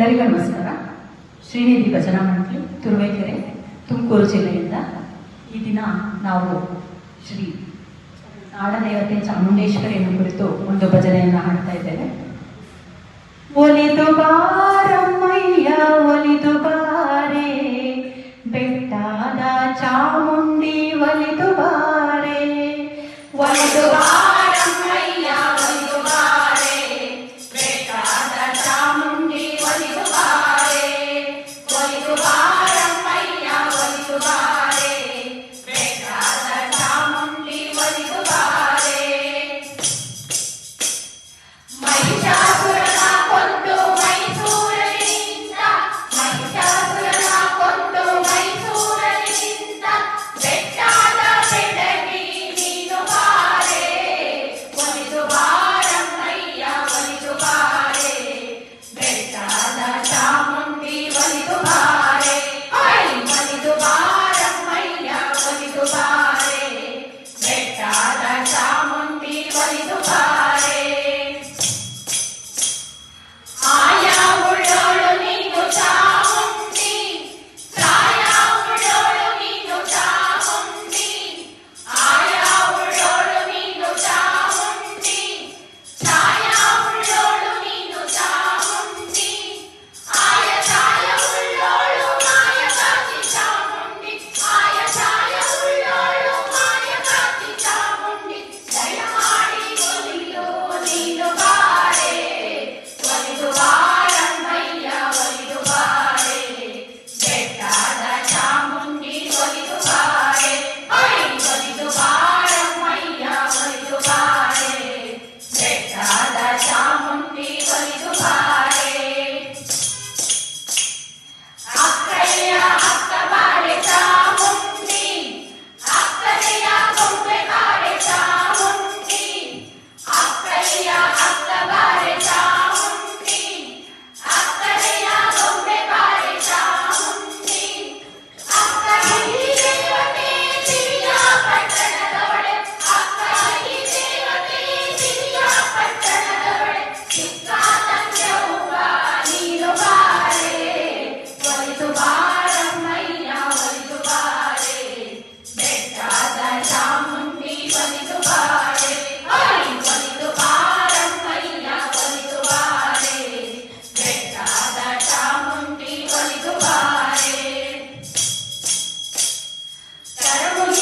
ಎಲ್ಲರಿಗೂ ನಮಸ್ಕಾರ. ಶ್ರೀನಿಧಿ ಭಜನಾ ಮಂಡಳಿ ತುರುವೇಕೆರೆ, ತುಮಕೂರು ಜಿಲ್ಲೆಯಿಂದ ಈ ದಿನ ನಾವು ಶ್ರೀ ನಾಡದೇವತೆ ಚಾಮುಂಡೇಶ್ವರಿಯನ್ನು ಕುರಿತು ಒಂದು ಭಜನೆಯನ್ನು ಹಾಡ್ತಾ ಇದ್ದೇವೆ. ಒಲಿದು ಬಾರಮ್ಮಯ್ಯ, ಒಲಿದು